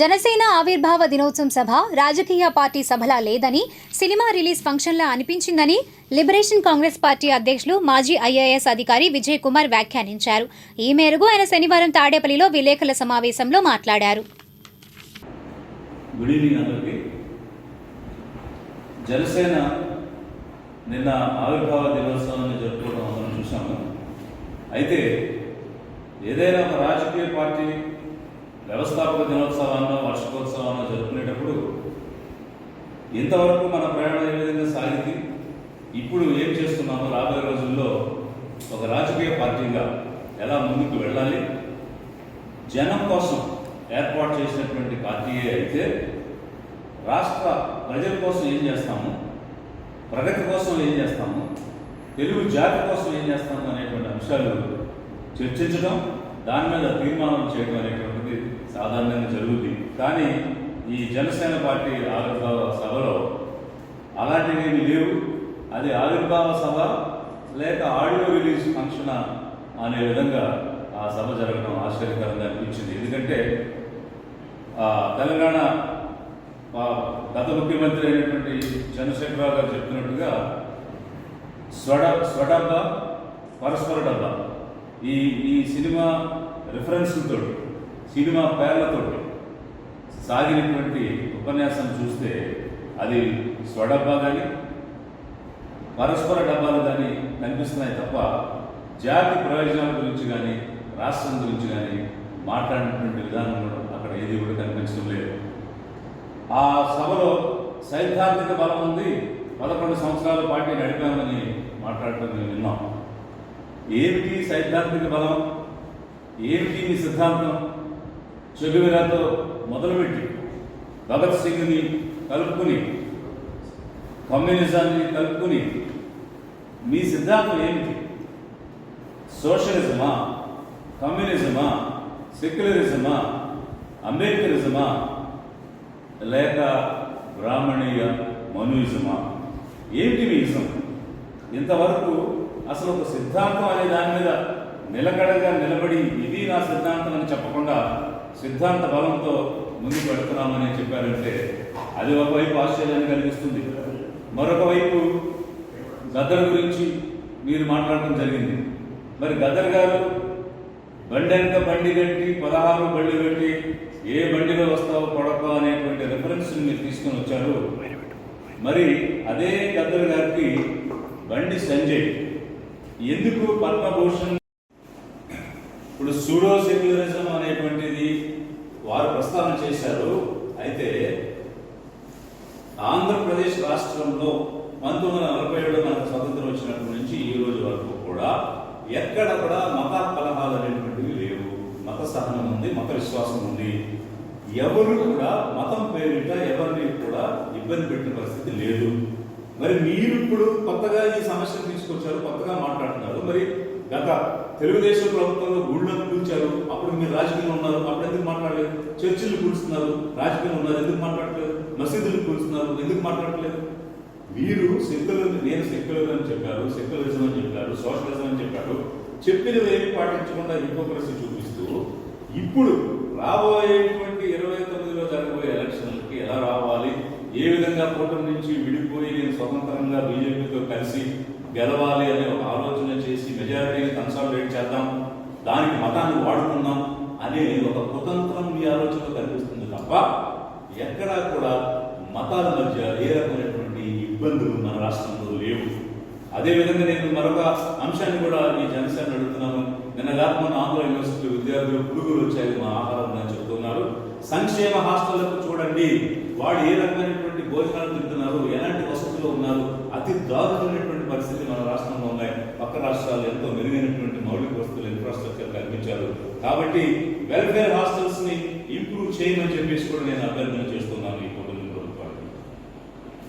జనసేన ఆవిర్భావ దినోత్సవం సభ రాజకీయ పార్టీ సభలా లేదని సినిమా రిలీజ్ ఫంక్షన్లా అనిపించిందని లిబరేషన్ కాంగ్రెస్ పార్టీ అధ్యక్షులు మాజీ ఐఏఎస్ అధికారి విజయ్ కుమార్ వ్యాఖ్యానించారు. ఈ మేరకు ఆయన శనివారం తాడేపల్లిలో విలేకరుల సమావేశంలో మాట్లాడారు. గుడ్ ఈవినింగ్ అందరికీ. జనసేన నిన్న ఆవిర్భావ దినోత్సవాన్ని జరుపుకోవడం చూసాము అయితే ఏదైనా ఒక రాజకీయ పార్టీ వ్యవస్థాపక దినోత్సవాన్నో వార్షికోత్సవాన్నో జరుపుకునేటప్పుడు ఇంతవరకు మన ప్రయాణం ఏ విధంగా సాగింది? ఇప్పుడు ఏం చేస్తున్నామో రాబోయే రోజుల్లో ఒక రాజకీయ పార్టీగా ఎలా ముందుకు వెళ్ళాలి? జనం కోసం ఏర్పాటు చేసినటువంటి పార్టీ అయితే రాష్ట్ర ప్రజల కోసం ఏం చేస్తాము? ప్రగతి కోసం ఏం చేస్తాము? తెలుగు జాతి కోసం ఏం చేస్తాము అనేటువంటి అంశాలు చర్చించడం దాని మీద తీర్మానం చేయడం అనేటువంటిది సాధారణంగా జరుగుతుంది కానీ ఈ జనసేన పార్టీ ఆవిర్భావ సభలో అలాంటివి లేవు. అది ఆవిర్భావ సభ లేక ఆడియో రిలీజ్ ఫంక్షన్ అనే విధంగా ఆ సభ జరగడం ఆశ్చర్యకరంగా అనిపించింది. ఎందుకంటే ఆ, తెలంగాణ గత ముఖ్యమంత్రి అయినటువంటి చంద్రశేఖరరావు గారు చెప్తున్నట్టుగా స్వడ స్వడబ్బా పరస్పర డబ్బా. ఈ ఈ సినిమా రిఫరెన్స్లతో సినిమా పేర్లతోటి సాగినటువంటి ఉపన్యాసం చూస్తే అది స్వడబ్బా కానీ పరస్పర డబ్బాలు కానీ కనిపిస్తున్నాయి తప్ప జాతి ప్రయోజనాల గురించి కానీ రాష్ట్రం గురించి కానీ మాట్లాడినటువంటి విధానం కూడా అక్కడ ఏది కూడా కనిపించడం లేదు. ఆ సభలో సైద్ధాంతిక బలం ఉంది. పదకొండు సంవత్సరాల పార్టీ నడిపామని మాట్లాడటం మేము విన్నాం. ఏమిటి సైద్ధాంతిక బలం? ఏమిటి మీ సిద్ధాంతం? చెగువిరాతో మొదలుపెట్టి భగత్ సింగ్ని కలుపుకుని కమ్యూనిజాన్ని కలుపుకుని మీ సిద్ధాంతం ఏమిటి? సోషలిజమా? కమ్యూనిజమా? సెక్యులరిజమా? అంబేద్కరిజమా లేక బ్రాహ్మణీయ మనుయిజమా? ఏమిటి మీ ఇజం ఇంతవరకు అసలు ఒక సిద్ధాంతం అనే దాని మీద నిలకడగా నిలబడి ఇది నా సిద్ధాంతం అని చెప్పకుండా సిద్ధాంత బలంతో ముందుకు పెడుతున్నామని చెప్పారంటే అది ఒకవైపు ఆశ్చర్యాన్ని కలిగిస్తుంది. మరొక వైపు గద్దర్ గురించి మీరు మాట్లాడటం జరిగింది. మరి గద్దర్ గారు బండి వెనక బండి కట్టి పదహారు బండి కట్టి ఏ బండిలో వస్తావో పడకో అనేటువంటి రెఫరెన్స్ మీరు తీసుకొని వచ్చారు. మరి అదే గద్దర్ గారికి బండి సంజయ్ ఎందుకు పద్మభూషణ్ ఇప్పుడు సూడో సెక్యులరిజం వారు ప్రస్తావన చేశారు. అయితే ఆంధ్రప్రదేశ్ రాష్ట్రంలో పంతొమ్మిది వందల నలభై ఏడులో మనకు స్వతంత్రం వచ్చినప్పటి నుంచి ఈ రోజు వరకు కూడా ఎక్కడ కూడా మత కలహాలు అనేటువంటివి లేవు. మత సహనం ఉంది మత విశ్వాసం ఉంది. ఎవరు కూడా మతం పేరిట ఎవరిని కూడా ఇబ్బంది పెట్టిన పరిస్థితి లేదు. మరి మీరు ఇప్పుడు కొత్తగా ఈ సమస్యను తీసుకొచ్చారు కొత్తగా మాట్లాడుతున్నారు. మరి గత తెలుగుదేశం ప్రభుత్వంలో గుళ్ళను కూల్చారు అప్పుడు మీరు రాజకీయంలో ఉన్నారు. అప్పుడు ఎందుకు మాట్లాడలేదు? చర్చిలు కూల్చున్నారు. రాజకీయంలో ఉన్నారు. ఎందుకు మాట్లాడలేదు మసీదులు కూల్చున్నారు. ఎందుకు మాట్లాడలేదు మీరు సెక్యులర్ నేను సెక్యులర్ అని చెప్పారు సెక్యులరిజం అని చెప్పారు సోషలిజం అని చెప్పారు. చెప్పినవి ఏమి పాటించకుండా హిపోక్రసీ చూపిస్తూ ఇప్పుడు రాబోయేటువంటి ఇరవై తొమ్మిదిలో జరగబోయే ఎలక్షన్లకి ఎలా రావాలి? ఏ విధంగా కూటమి నుంచి విడిపోయి నేను స్వతంత్రంగా బీజేపీతో కలిసి గెలవాలి అనే ఒక ఆలోచన చేసి మెజారిటీని కన్సాలిడేట్ దానికి మతాన్ని వాడుకుందాం అనే ఒక కుతంత్రం మీ ఆలోచనలో కనిపిస్తుంది తప్ప ఎక్కడా కూడా మతాల మధ్య ఏ రకమైనటువంటి ఇబ్బందులు మన రాష్ట్రంలో లేవు. అదేవిధంగా నేను మరొక అంశాన్ని కూడా ఈ జనసేన అడుగుతున్నాను. నిన్న కాక మన ఆంధ్ర యూనివర్సిటీ విద్యార్థులు పురుగులు వచ్చాయి మా ఆహారం అని చెప్తున్నారు. సంక్షేమ హాస్టళ్ళకు చూడండి వాడు ఏ రకమైనటువంటి భోజనాలు తింటున్నారు ఎలాంటి వసతులు ఉన్నారు అతి దారుణమైనటువంటి పరిస్థితి మన రాష్ట్రంలో ఉన్నాయి. పక్క రాష్ట్రాలు ఎంతో మెరుగైనటువంటి మౌలిక వస్తువులు ఇన్ఫ్రాస్ట్రక్చర్ కాబట్టి వెల్ఫేర్ హాస్టల్స్ని ఇంప్రూవ్ చేయమని చెప్పేసి కూడా నేను అభ్యర్థన చేస్తున్నాను.